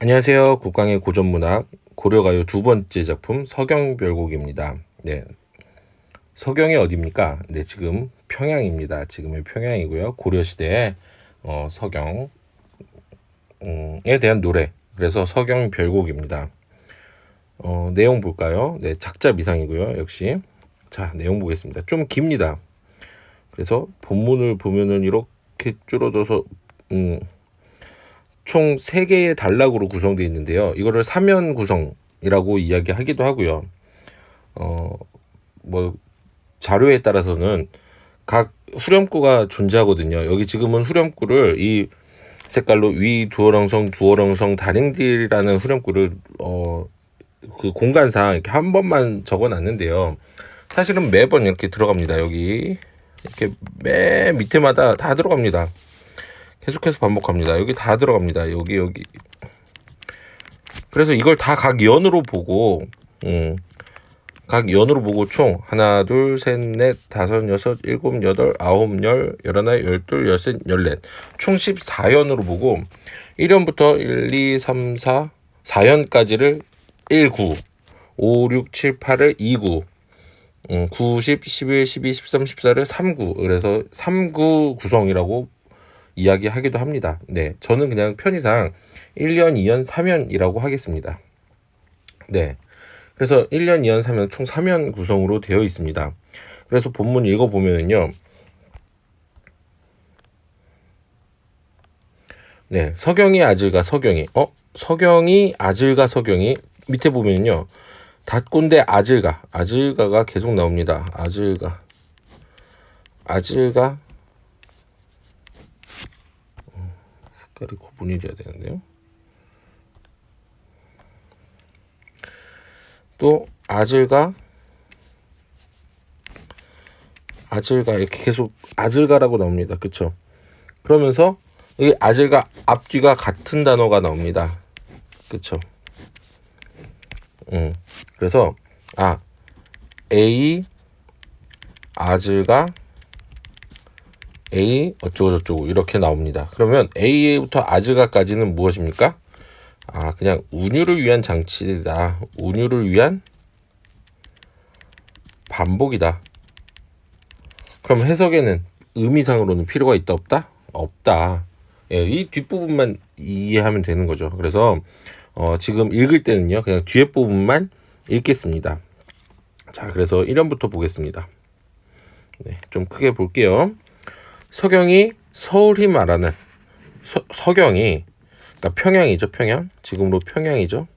안녕하세요. 국강의 고전문학 고려가요 두 번째 작품 서경별곡입니다. 네. 서경이 어디입니까? 네, 지금 평양입니다. 지금의 평양이고요. 고려시대의 어, 서경에 대한 노래. 그래서 서경별곡입니다. 어, 내용 볼까요? 네, 작자 미상이고요. 역시. 자, 내용 보겠습니다. 좀 깁니다. 그래서 본문을 보면은 이렇게 줄어들어서 음, 총 3개의 단락으로 구성되어 있는데요. 이거를 사면 구성이라고 이야기하기도 하고요. 어, 뭐 자료에 따라서는 각 후렴구가 존재하거든요. 여기 지금은 후렴구를 이 색깔로 위 두어렁성 두어렁성 다링딜이라는 후렴구를 어 그 공간상 이렇게 한 번만 적어놨는데요. 사실은 매번 이렇게 들어갑니다. 여기 이렇게 맨 밑에마다 다 들어갑니다. 계속해서 반복합니다. 여기 다 들어갑니다. 여기 여기. 그래서 이걸 다 각 연으로 보고 음, 각 연으로 보고 총 하나 둘 셋 넷 다섯 여섯 일곱 여덟 아홉 열 열하나 열둘 열셋 열넷 총 14연으로 보고 1연부터 1, 2, 3, 4 4연까지를 1, 9 5, 6, 7, 8을 2, 9 음, 9, 10, 11, 12, 13, 14를 3, 9 그래서 3, 9 구성이라고 이야기하기도 합니다. 네, 저는 그냥 편의상 1년, 2년, 3년이라고 하겠습니다. 네. 그래서 1년, 2년, 3년 총 3년 구성으로 되어 있습니다. 그래서 본문 읽어 보면요. 네, 서경이 아질가 서경이. 어? 서경이 아질가 서경이 밑에 보면요. 닷꼰대 아질가. 아질가가 계속 나옵니다. 아질가. 아질가. 색깔이 구분이 돼야 되는데요. 또 아질가 아질가 이렇게 계속 아질가라고 나옵니다. 그쵸? 그러면서 이 아질가 앞뒤가 같은 단어가 나옵니다. 그쵸? 음. 그래서 아 A 아질가 A 어쩌고 저쩌고 이렇게 나옵니다. 그러면 A부터 아질가까지는 무엇입니까? 아, 그냥 운유를 위한 장치다. 운유를 위한 반복이다. 그럼 해석에는 의미상으로는 필요가 있다 없다? 없다. 예, 이 뒷부분만 이해하면 되는 거죠. 그래서 어, 지금 읽을 때는요. 그냥 뒤에 부분만 읽겠습니다. 자, 그래서 1연부터 보겠습니다. 네, 좀 크게 볼게요. 서경이 서울이 말하는 서, 서경이 그러니까 평양이죠, 평양. 지금으로 평양이죠.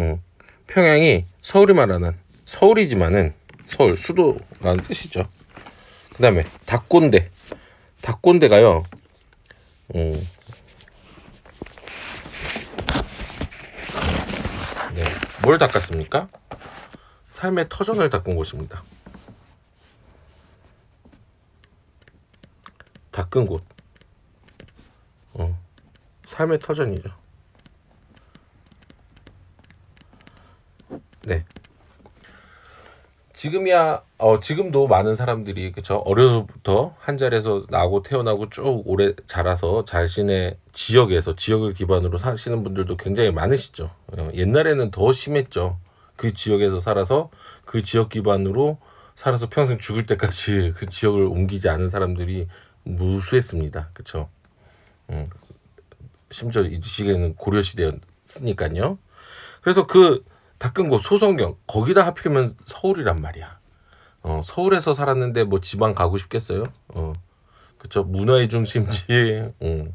음, 평양이 서울이 말하는 서울이지만은 서울 수도라는 뜻이죠. 그 다음에 닭꼰대. 닭꼰대가요. 음, 네, 뭘 닦았습니까? 삶의 터전을 닦은 곳입니다. 닦은 곳. 어. 삶의 터전이죠. 네. 지금이야 어 지금도 많은 사람들이 그쵸 어려서부터 한 자리에서 나고 태어나고 쭉 오래 자라서 자신의 지역에서 지역을 기반으로 사시는 분들도 굉장히 많으시죠. 어, 옛날에는 더 심했죠. 그 지역에서 살아서 그 지역 기반으로 살아서 평생 죽을 때까지 그 지역을 옮기지 않은 사람들이 무수했습니다. 그쵸? 음, 심지어 이 시기에는 고려 시대였으니까요. 그래서 그 닦은 곳 소성경 거기다 하필이면 서울이란 말이야. 어, 서울에서 살았는데 뭐 지방 가고 싶겠어요? 어, 그쵸 문화의 중심지, 음,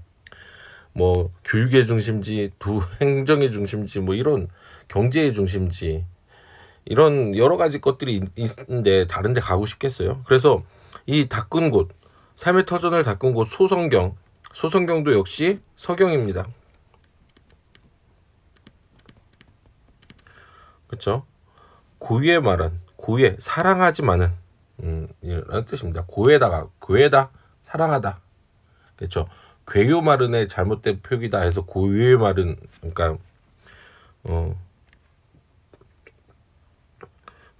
뭐 교육의 중심지, 도 행정의 중심지, 뭐 이런 경제의 중심지 이런 여러 가지 것들이 있, 있는데 다른데 가고 싶겠어요? 그래서 이 닦은 곳 삶의 터전을 닦은 곳 소성경 소성경도 역시 서경입니다. 그렇죠? 고유의 말은 고유의 사랑하지만은 음, 이런 뜻입니다. 고에다가 고에다 사랑하다. 그렇죠? 괴요 말은의 잘못된 표기다 해서 고유의 말은 그러니까 어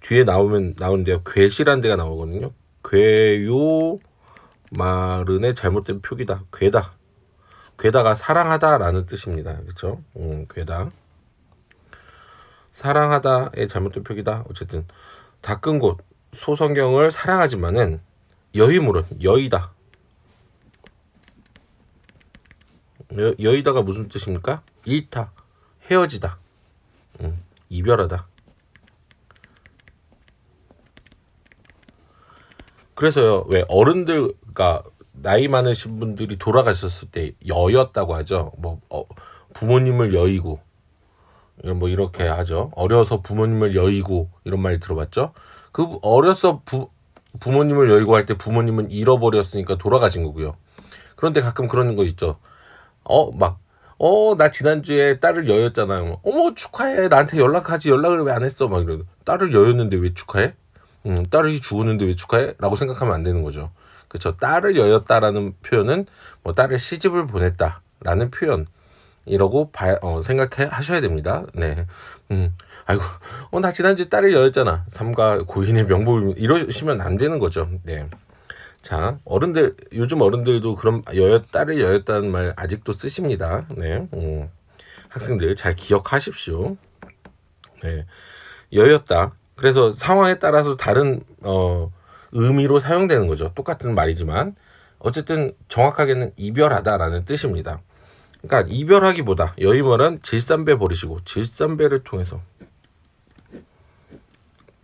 뒤에 나오면 나오는데요. 괴시란 데가 나오거든요. 괴요 마른의 잘못된 표기다. 괴다. 괴다가 사랑하다라는 뜻입니다. 그렇죠? 음, 괴다. 사랑하다의 잘못된 표기다. 어쨌든 닦은 곳 소성경을 사랑하지만은 여의물은 여의다. 여, 여의다가 무슨 뜻입니까? 잃다, 헤어지다, 음, 이별하다. 그래서요, 왜 어른들 과 나이 많으신 분들이 돌아가셨을 때 여였다고 하죠. 뭐 어, 부모님을 여의고 뭐 이렇게 하죠. 어려서 부모님을 여의고 이런 말 들어봤죠. 그 어려서 부, 부모님을 여의고 할 때 부모님은 잃어버렸으니까 돌아가신 거고요. 그런데 가끔 그런 거 있죠. 어, 막, 어, 나 지난주에 딸을 여였잖아요. 어머, 축하해. 나한테 연락하지. 연락을 왜 안 했어? 막 이러고. 딸을 여였는데 왜 축하해? 음, 딸이 죽었는데 왜 축하해? 라고 생각하면 안 되는 거죠. 그렇죠. 딸을 여였다라는 표현은 뭐 딸을 시집을 보냈다라는 표현. 이라고 봐, 어, 생각해 하셔야 됩니다. 네. 음. 아이고, 어, 나 지난주에 딸을 여였잖아. 삼가 고인의 명복을 이러시면 안 되는 거죠. 네. 자, 어른들, 요즘 어른들도 그런 여였, 딸을 여였다는 말 아직도 쓰십니다. 네. 음. 학생들 잘 기억하십시오. 네. 여였다. 그래서 상황에 따라서 다른, 어, 의미로 사용되는 거죠. 똑같은 말이지만. 어쨌든 정확하게는 이별하다라는 뜻입니다. 그러니까 이별하기보다 여의말은 질산배 버리시고 질산배를 통해서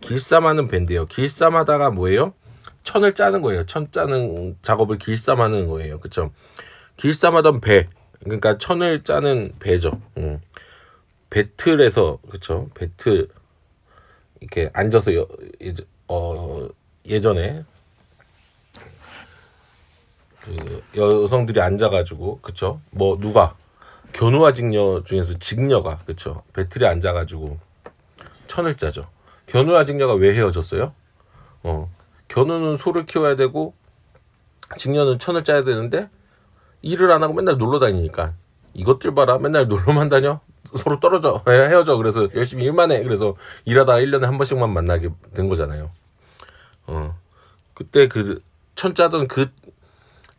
길쌈하는 배인데요. 길쌈하다가 뭐예요? 천을 짜는 거예요. 천 짜는 작업을 길쌈하는 거예요. 그쵸? 길쌈하던 배, 그러니까 천을 짜는 배죠. 음. 배틀에서 그쵸? 배틀 이렇게 앉아서 여, 어, 예전에 그 여성들이 앉아가지고 그쵸? 뭐 누가 견우와 직녀 중에서 직녀가 그쵸? 배틀에 앉아가지고 천을 짜죠. 견우와 직녀가 왜 헤어졌어요? 어, 견우는 소를 키워야 되고 직녀는 천을 짜야 되는데 일을 안 하고 맨날 놀러 다니니까 이것들 봐라 맨날 놀러만 다녀 서로 떨어져 예, 헤어져 그래서 열심히 일만 해 그래서 일하다가 1년에 한 번씩만 만나게 된 거잖아요 어. 그때 그 천 짜던 그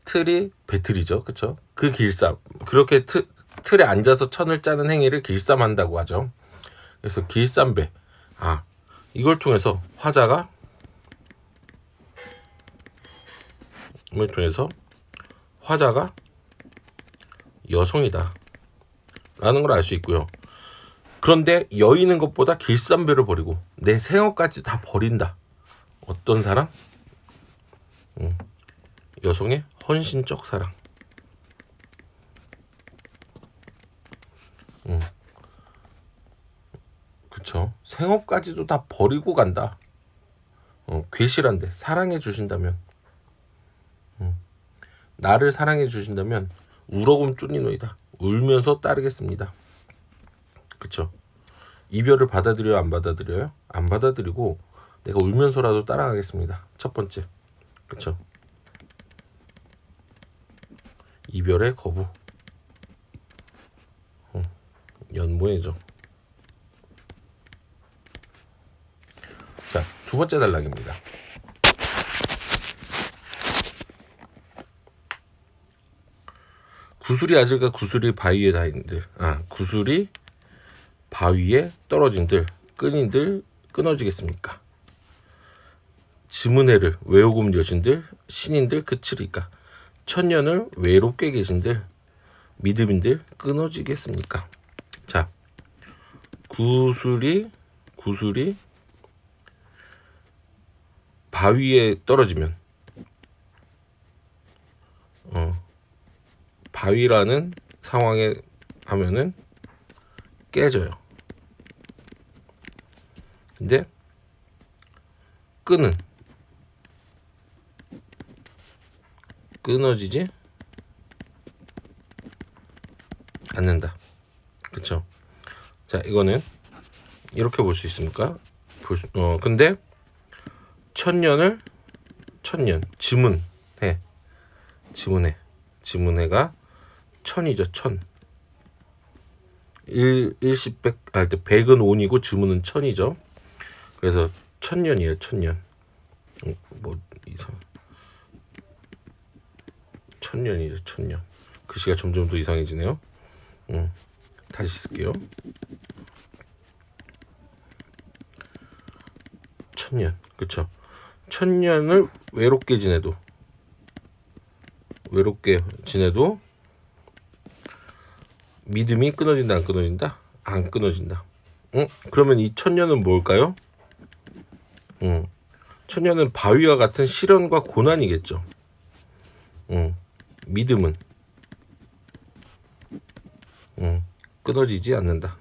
틀이 배틀이죠. 그쵸? 그 길쌈. 그렇게 틀, 틀에 앉아서 천을 짜는 행위를 길쌈한다고 하죠. 그래서 길쌈배. 아 이걸 통해서 화자가 이걸 통해서 화자가 여성이다. 라는 걸 알 수 있고요. 그런데 여인은 것보다 길쌈배를 버리고 내 생업까지 다 버린다 어떤 사랑? 음, 여성의 헌신적 사랑. 음. 그쵸. 생업까지도 다 버리고 간다. 어, 괴실한데 사랑해 주신다면. 음, 나를 사랑해 주신다면 우러금 쭈니노이다. 울면서 따르겠습니다. 그쵸. 이별을 받아들여요 안 받아들여요? 안 받아들이고 내가 울면서라도 따라가겠습니다 첫 번째 그쵸 이별의 거부 어, 연모해죠 자, 두 번째 단락입니다. 구슬이 아질까 구슬이 바위에 닿인들. 아, 구슬이 바위에 떨어진들, 끈인들 끊어지겠습니까? 지문해를 외우금 여신들, 신인들 그치리까? 천년을 외롭게 계신들, 믿음인들 끊어지겠습니까? 자, 구슬이 구슬이 바위에 떨어지면 어 바위라는 상황에 하면은 깨져요. 근데 끈은 끊어지지 않는다. 그렇죠? 자, 이거는 이렇게 볼 수 있습니까? 볼 수, 어, 근데 천년을 천년 지문해 지문해 지문해가 천이죠 천 일, 일십, 백, 아, 백은 온이고 지문은 천이죠. 그래서 천년이에요, 천년. 음, 뭐, 이상. 천년이죠, 천년. 글씨가 점점 더 이상해지네요. 음, 다시 쓸게요. 천년, 그쵸? 천년을 외롭게 지내도 외롭게 지내도 믿음이 끊어진다 안 끊어진다? 안 끊어진다. 응? 그러면 이 천년은 뭘까요? 응. 천년은 바위와 같은 시련과 고난이겠죠. 응. 믿음은 응. 끊어지지 않는다.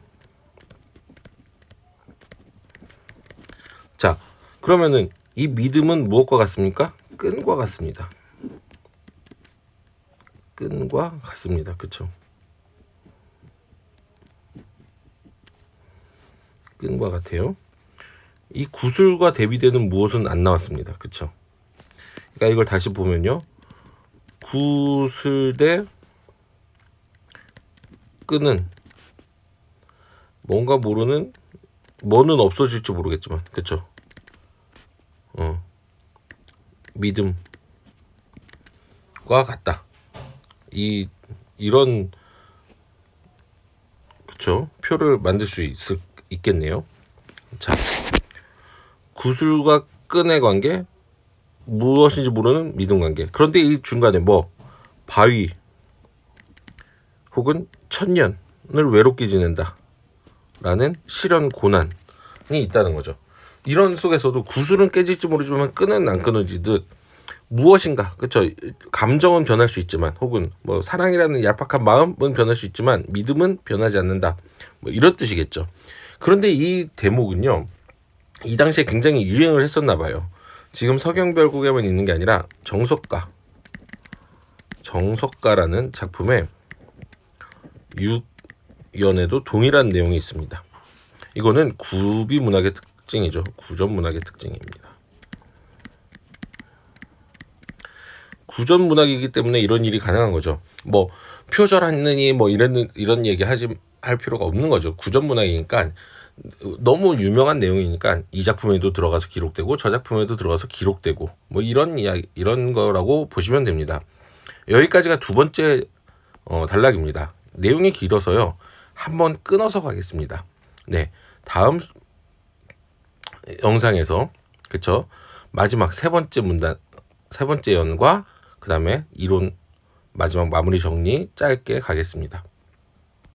자, 그러면은 이 믿음은 무엇과 같습니까? 끈과 같습니다. 끈과 같습니다. 그쵸? 끈과 같아요. 이 구슬과 대비되는 무엇은 안 나왔습니다. 그쵸? 그러니까 이걸 다시 보면요. 구슬 대 끈은 뭔가 모르는 뭐는 없어질지 모르겠지만 그쵸? 어. 믿음과 같다. 이 이런 그쵸? 표를 만들 수 있을 있겠네요. 자, 구슬과 끈의 관계, 무엇인지 모르는 믿음 관계. 그런데 이 중간에 뭐 바위 혹은 천년을 외롭게 지낸다 라는 실현 고난이 있다는 거죠. 이런 속에서도 구슬은 깨질지 모르지만 끈은 안 끊어지듯 무엇인가 그렇죠 감정은 변할 수 있지만 혹은 뭐 사랑이라는 얄팍한 마음은 변할 수 있지만 믿음은 변하지 않는다 뭐 이런 뜻이겠죠 그런데 이 대목은요 이 당시에 굉장히 유행을 했었나 봐요 지금 서경별국에만 있는 게 아니라 정석가 정석가라는 작품에 육연에도 동일한 내용이 있습니다 이거는 구비 문학의 특징이죠 구전 문학의 특징입니다 구전 문학이기 때문에 이런 일이 가능한 거죠. 뭐 표절하느니 뭐 이런 이런 얘기 하지 할 필요가 없는 거죠. 구전 문학이니까 너무 유명한 내용이니까 이 작품에도 들어가서 기록되고 저 작품에도 들어가서 기록되고 뭐 이런 이야기 이런 거라고 보시면 됩니다. 여기까지가 두 번째 어, 단락입니다. 내용이 길어서요. 한번 끊어서 가겠습니다. 네. 다음 영상에서 그쵸 마지막 세 번째 문단 세 번째 연과 그 다음에 이론 마지막 마무리 정리 짧게 가겠습니다.